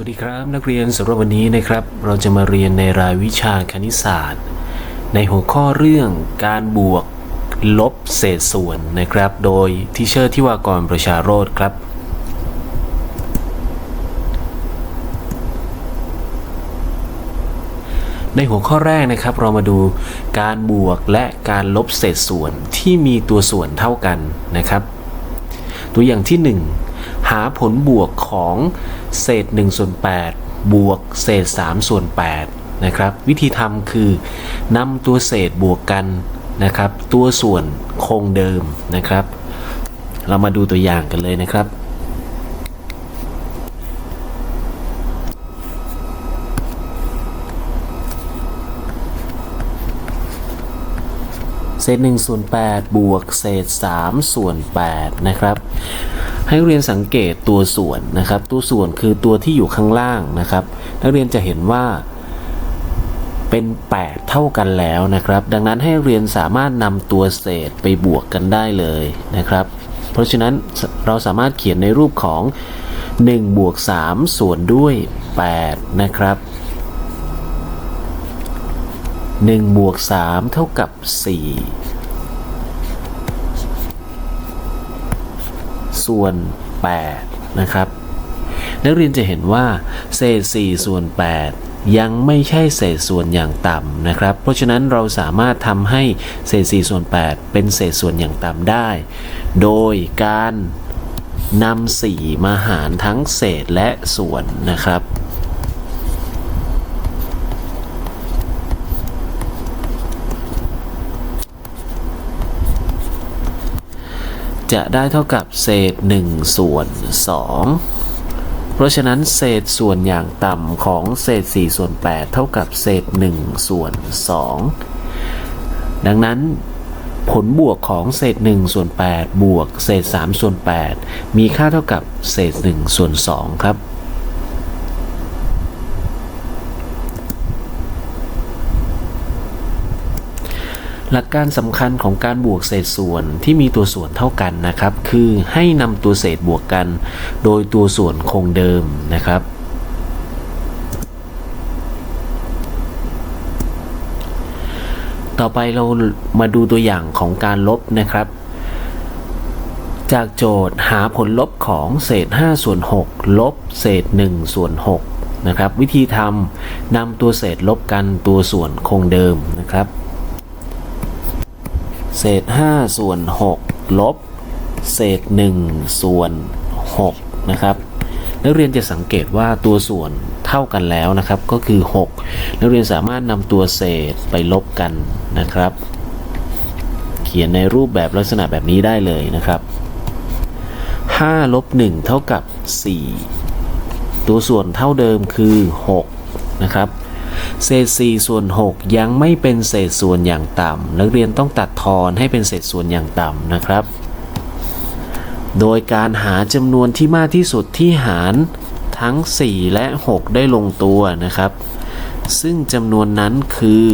วัสดีครับนักเรียนสำหรับวันนี้นะครับ เราจะมาเรียนในรายวิชาคณิตศาสตร์ ในหัวข้อเรื่องการบวกลบเศษส่วนนะครับ โดยทิเชอร์ที่วากรประชาโรธครับ ในหัวข้อแรกนะครับ เรามาดูการบวกและการลบเศษส่วนที่มีตัวส่วนเท่ากันนะครับ ตัวอย่างที่ 1 หาผลบวกของเศษ1ส่วน8บวกเศษ3ส่วน8นะครับ วิธีทำคือนำตัวเศษบวกกันนะครับ ตัวส่วนคงเดิมนะครับ เรามาดูตัวอย่างกันเลยนะครับเศษ1ส่วน8บวกเศษ3ส่วน8นะครับ ให้เรียนสังเกตตัวส่วนนะครับ ตัวส่วนคือตัวที่อยู่ข้างล่างนะครับ นักเรียนจะเห็นว่าเป็น 8 เท่ากันแล้วนะครับ ดังนั้นให้เรียนสามารถนำตัวเศษไปบวกกันได้เลยนะครับ เพราะฉะนั้นเราสามารถเขียนในรูปของ1บวก3ส่วนด้วย 8 นะครับ1บวก3เท่ากับ 4 ส่วน8นะครับนักเรียนจะเห็นว่าเศษ4ส่วน 8 ยังไม่ใช่เศษส่วนอย่างต่ำนะครับ เพราะฉะนั้นเราสามารถทำให้เศษ4ส่วน 8 เป็นเศษส่วนอย่างต่ำได้ โดยการนำ4มาหารทั้งเศษและส่วนนะครับ จะได้เท่ากับเศษ 1 ส่วน 2 เพราะฉะนั้นเศษส่วนอย่างต่ำของเศษ 4 ส่วน 8 เท่ากับเศษ 1 ส่วน 2 ดังนั้นผลบวกของเศษ 1 ส่วน 8 บวกเศษ 3 ส่วน 8 มีค่าเท่ากับเศษ 1 ส่วน 2 ครับ หลักการสำคัญของการบวกเศษส่วนที่มีตัวส่วนเท่ากันนะครับ คือให้นำตัวเศษบวกกัน โดยตัวส่วนคงเดิมนะครับ ต่อไปเรามาดูตัวอย่างของการลบนะครับ จากโจทย์หาผลลบของเศษ5ส่วน6ลบเศษ1ส่วน6นะครับ วิธีทำนำตัวเศษลบกันตัวส่วนคงเดิมนะครับ เศษ 5 ส่วน 6 ลบ เศษ 1 ส่วน 6 นะครับ นักเรียนจะสังเกตว่าตัวส่วนเท่ากันแล้วนะครับ ก็คือ 6 นักเรียนสามารถนำตัวเศษไปลบกันนะครับ เขียนในรูปแบบลักษณะแบบนี้ได้เลยนะครับ5ลบ1เท่ากับ 4 ตัวส่วนเท่าเดิมคือ 6 นะครับ เศษ4ส่วน6ยังไม่เป็นเศษส่วนอย่างต่ำนักเรียนต้องตัดทอนให้เป็นเศษส่วนอย่างต่ำนะครับ โดยการหาจำนวนที่มากที่สุดที่หารทั้ง 4 และ 6 ได้ลงตัวนะครับ ซึ่งจำนวนนั้นคือ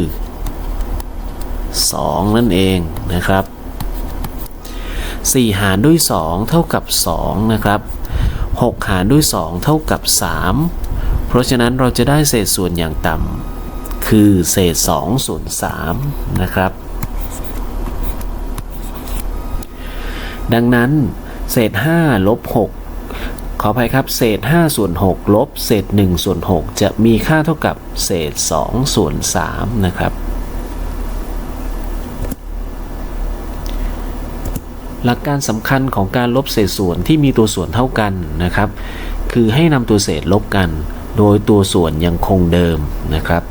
2 นั่นเองนะครับ 4 หารด้วย 2 เท่ากับ 2 นะครับ 6 หารด้วย 2 เท่ากับ 3 เพราะฉะนั้นเราจะได้เศษส่วนอย่างต่ำ คือเศษ2ส่วน3นะครับ ดังนั้นเศษ5ลบ6ขออภัยครับเศษ5ส่วน6ลบเศษ1ส่วน6จะมีค่าเท่ากับเศษ2ส่วน3นะครับ หลักการสำคัญของการลบเศษส่วนที่มีตัวส่วนเท่ากันนะครับ คือให้นำตัวเศษลบกัน โดยตัวส่วนยังคงเดิมนะครับ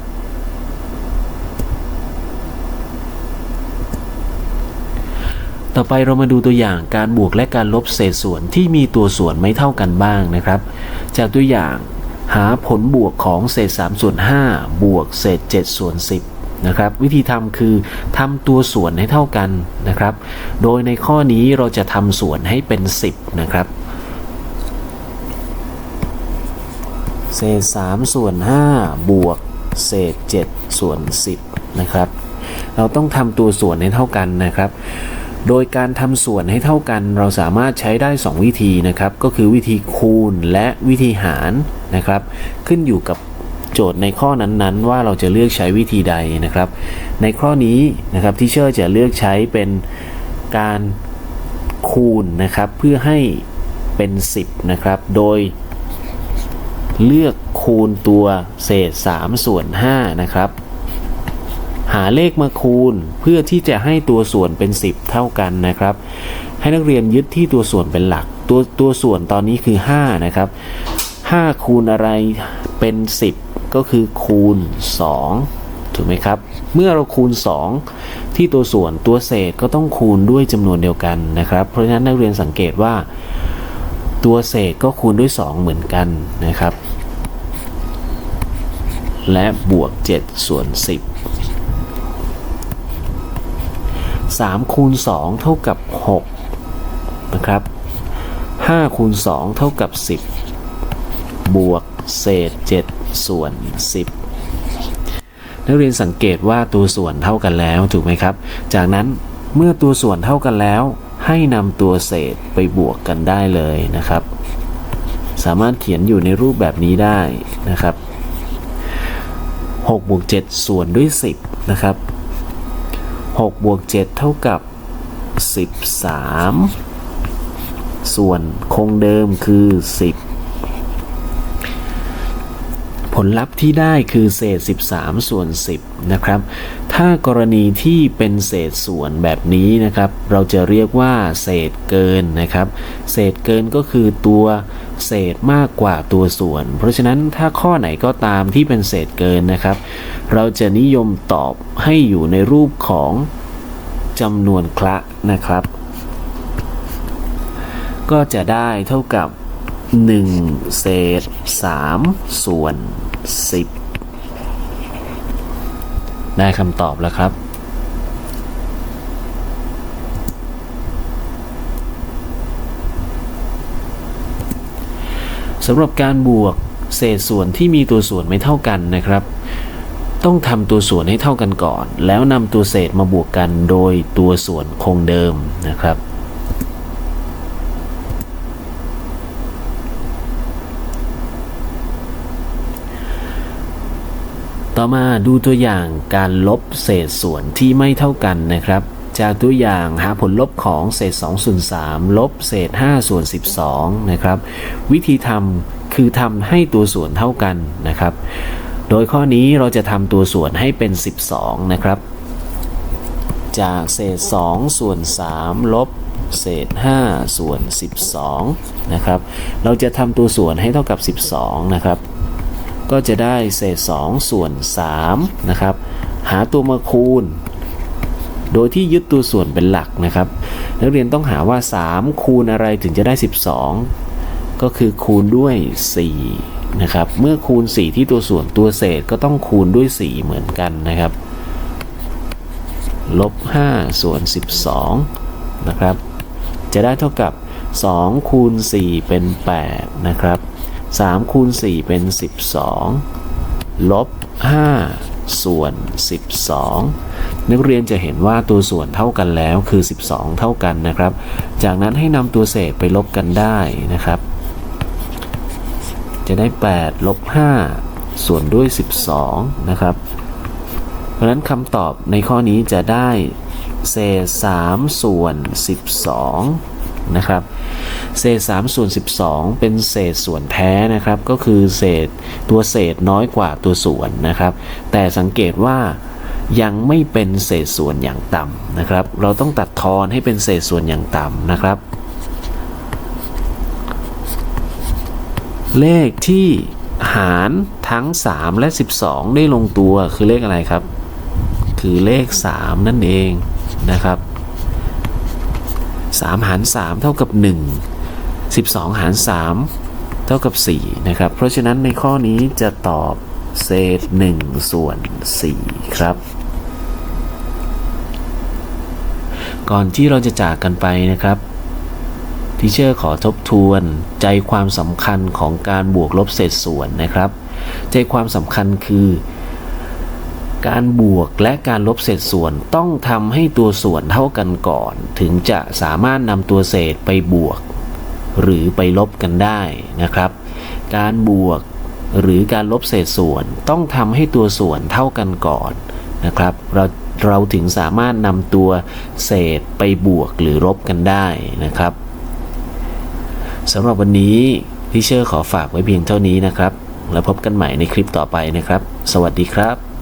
ต่อไปเรามาดูตัวอย่างการบวกและการลบเศษส่วนที่มีตัวส่วนไม่เท่ากันบ้างนะครับ จากตัวอย่างหาผลบวกของเศษ3ส่วน5บวกเศษ7ส่วน10นะครับ วิธีทำคือทำตัวส่วนให้เท่ากันนะครับ โดยในข้อนี้เราจะทำส่วนให้เป็น 10 นะครับ เศษ3ส่วน5บวกเศษ7ส่วน10นะครับ เราต้องทำตัวส่วนให้เท่ากันนะครับ โดยการทำส่วนให้เท่ากัน เราสามารถใช้ได้ 2 วิธีนะครับ ก็คือวิธีคูณและวิธีหารนะครับ ขึ้นอยู่กับโจทย์ในข้อนั้นๆ ว่าเราจะเลือกใช้วิธีใดนะครับ ในข้อนี้นะครับที่เชอร์จะเลือกใช้เป็นการคูณนะครับ เพื่อให้เป็น 10 นะครับ โดยเลือกคูณตัวเศษ 3 ส่วน5นะครับ หาเลขมาคูณ เพื่อที่จะให้ตัวส่วนเป็น 10 เท่ากันนะครับ ให้นักเรียนยึดที่ตัวส่วนเป็นหลัก ตัวตัวส่วนตอนนี้คือ 5 นะครับ 5 คูณอะไรเป็น 10 ก็คือคูณ 2ถูกไหมครับ เมื่อเราคูณ 2 ที่ตัวส่วนตัวเศษก็ต้องคูณด้วยจำนวนเดียวกันนะครับ เพราะฉะนั้นนักเรียนสังเกตว่า ตัวเศษก็คูณด้วย 2 เหมือนกันนะครับ และบวก 7 ส่วน 10 3คูณ2เท่ากับ6นะครับ5คูณ2เท่ากับ 10 บวกเศษ 7 ส่วน 10 นักเรียนสังเกตว่าตัวส่วนเท่ากันแล้วถูกไหมครับ จากนั้นเมื่อตัวส่วนเท่ากันแล้ว ให้นำตัวเศษไปบวกกันได้เลยนะครับ สามารถเขียนอยู่ในรูปแบบนี้ได้นะครับ6บวก7ส่วนด้วย 10 นะครับ 6บวก7เท่ากับ 13 ส่วนคงเดิมคือ 10 ผลลัพธ์ที่ได้คือเศษ 13 ส่วน 10 นะครับ ถ้ากรณีที่เป็นเศษส่วนแบบนี้นะครับ เราจะเรียกว่าเศษเกินนะครับ เศษเกินก็คือตัวเศษมากกว่าตัวส่วน เพราะฉะนั้นถ้าข้อไหนก็ตามที่เป็นเศษเกินนะครับ เราจะนิยมตอบให้อยู่ในรูปของจำนวนคละนะครับ ก็จะได้เท่ากับ 1 เศษ 3 ส่วน 10 ได้คำตอบแล้วครับ สำหรับการบวกเศษส่วนที่มีตัวส่วนไม่เท่ากันนะครับ ต้องทำตัวส่วนให้เท่ากันก่อน แล้วนำตัวเศษมาบวกกันโดยตัวส่วนคงเดิมนะครับ ต่อมาดูตัวอย่างการลบเศษส่วนที่ไม่เท่ากันนะครับ จากตัวอย่างหาผลลบของเศษ2ส่วน3ลบเศษ5ส่วน12นะครับ วิธีทำคือทำให้ตัวส่วนเท่ากันนะครับ โดยข้อนี้เราจะทำตัวส่วนให้เป็น 12 นะครับ จากเศษ2ส่วน3ลบเศษ5ส่วน12นะครับ เราจะทำตัวส่วนให้เท่ากับ 12 นะครับ ก็จะได้เศษ2ส่วน3นะครับหาตัวมาคูณ โดยที่ยึดตัวส่วนเป็นหลักนะครับ นักเรียนต้องหาว่า 3 คูณอะไรถึงจะได้ 12 ก็คือคูณด้วย 4 นะครับ เมื่อคูณ 4 ที่ตัวส่วนตัวเศษก็ต้องคูณด้วย 4 เหมือนกันนะครับลบ5ส่วน 12 นะครับ จะได้เท่ากับ 2 คูณ 4 เป็น 8 นะครับ 3คูณ4เป็น 12 ลบ 5 ส่วน 12 นักเรียนจะเห็นว่าตัวส่วนเท่ากันแล้วคือ 12 เท่ากันนะครับ จากนั้นให้นำตัวเศษไปลบกันได้นะครับ จะได้ 8 ลบ 5 ส่วนด้วย 12 นะครับ เพราะนั้นคำตอบในข้อนี้จะได้เศษ 3 ส่วน 12 นะครับ เศษ3ส่วน12 เป็นเศษส่วนแท้นะครับ ก็คือเศษตัวเศษน้อยกว่าตัวส่วนนะครับ แต่สังเกตว่ายังไม่เป็นเศษส่วนอย่างต่ำนะครับ เราต้องตัดทอนให้เป็นเศษส่วนอย่างต่ำนะครับ เลขที่หารทั้ง 3 และ 12 ได้ลงตัวคือเลขอะไรครับ คือเลข 3 นั่นเองนะครับ 3 หาร 3 เท่ากับ 1 12 หาร 3 เท่ากับ 4 นะครับ เพราะฉะนั้นในข้อนี้จะตอบเศษ 1 ส่วน 4 ครับ ก่อนที่เราจะจากกันไปนะครับทีเชอร์ขอทบทวนใจความสำคัญของการบวกลบเศษส่วนนะครับ ใจความสำคัญคือ การบวกและการลบเศษส่วนต้องทำให้ตัวส่วนเท่ากันก่อน ถึงจะสามารถนำตัวเศษไปบวก หรือไปลบกันได้นะครับ การบวกหรือการลบเศษส่วนต้องทำให้ตัวส่วนเท่ากันก่อนนะครับ เราเราถึงสามารถนำตัวเศษไปบวกหรือลบกันได้นะครับสำหรับวันนี้ที่เชอร์ขอฝากไว้เพียงเท่านี้นะครับ แล้วพบกันใหม่ในคลิปต่อไปนะครับ สวัสดีครับ